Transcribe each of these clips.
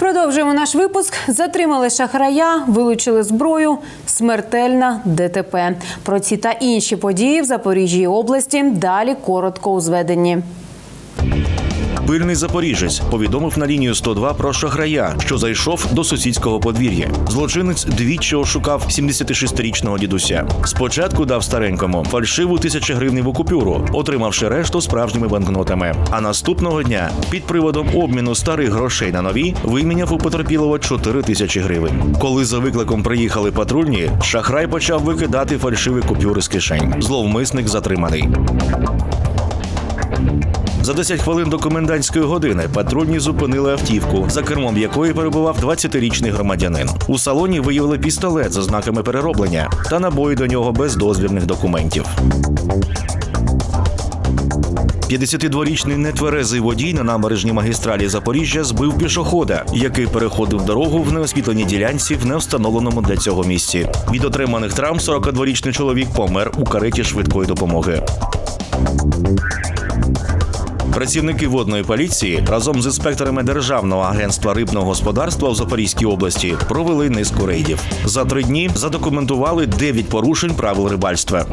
Продовжуємо наш випуск. Затримали шахрая, вилучили зброю. Смертельна ДТП. Про ці та інші події в Запоріжжі області далі коротко у зведенні. Пильний запоріжець повідомив на лінію 102 про шахрая, що зайшов до сусідського подвір'я. Злочинець двічі ошукав 76-річного дідуся. Спочатку дав старенькому фальшиву тисячегривневу купюру, отримавши решту справжніми банкнотами. А наступного дня під приводом обміну старих грошей на нові виміняв у потерпілого 4 тисячі гривень. Коли за викликом приїхали патрульні, шахрай почав викидати фальшиві купюри з кишень. Зловмисник затриманий. За 10 хвилин до комендантської години патрульні зупинили автівку, за кермом якої перебував 20-річний громадянин. У салоні виявили пістолет за знаками перероблення та набої до нього без дозвільних документів. 52-річний нетверезий водій на набережній магістралі Запоріжжя збив пішохода, який переходив дорогу в неосвітленій ділянці в невстановленому для цього місці. Від отриманих травм 42-річний чоловік помер у кареті швидкої допомоги. Працівники водної поліції разом з інспекторами Державного агентства рибного господарства в Запорізькій області провели низку рейдів. За три дні задокументували 9 порушень правил рибальства.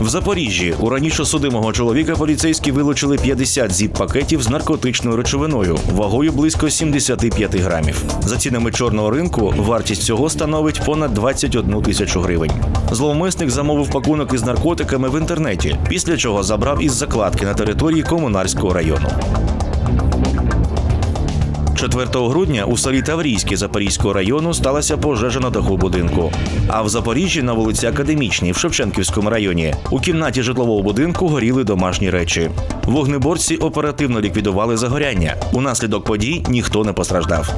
В Запоріжжі у раніше судимого чоловіка поліцейські вилучили 50 зіп-пакетів з наркотичною речовиною вагою близько 75 грамів. За цінами чорного ринку вартість цього становить понад 21 тисячу гривень. Зловмисник замовив пакунок із наркотиками в інтернеті, після чого забрав із закладки на території комунарського району. 4 грудня у селі Таврійське Запорізького району сталася пожежа на даху будинку. А в Запоріжжі на вулиці Академічній в Шевченківському районі у кімнаті житлового будинку горіли домашні речі. Вогнеборці оперативно ліквідували загоряння. Унаслідок подій ніхто не постраждав.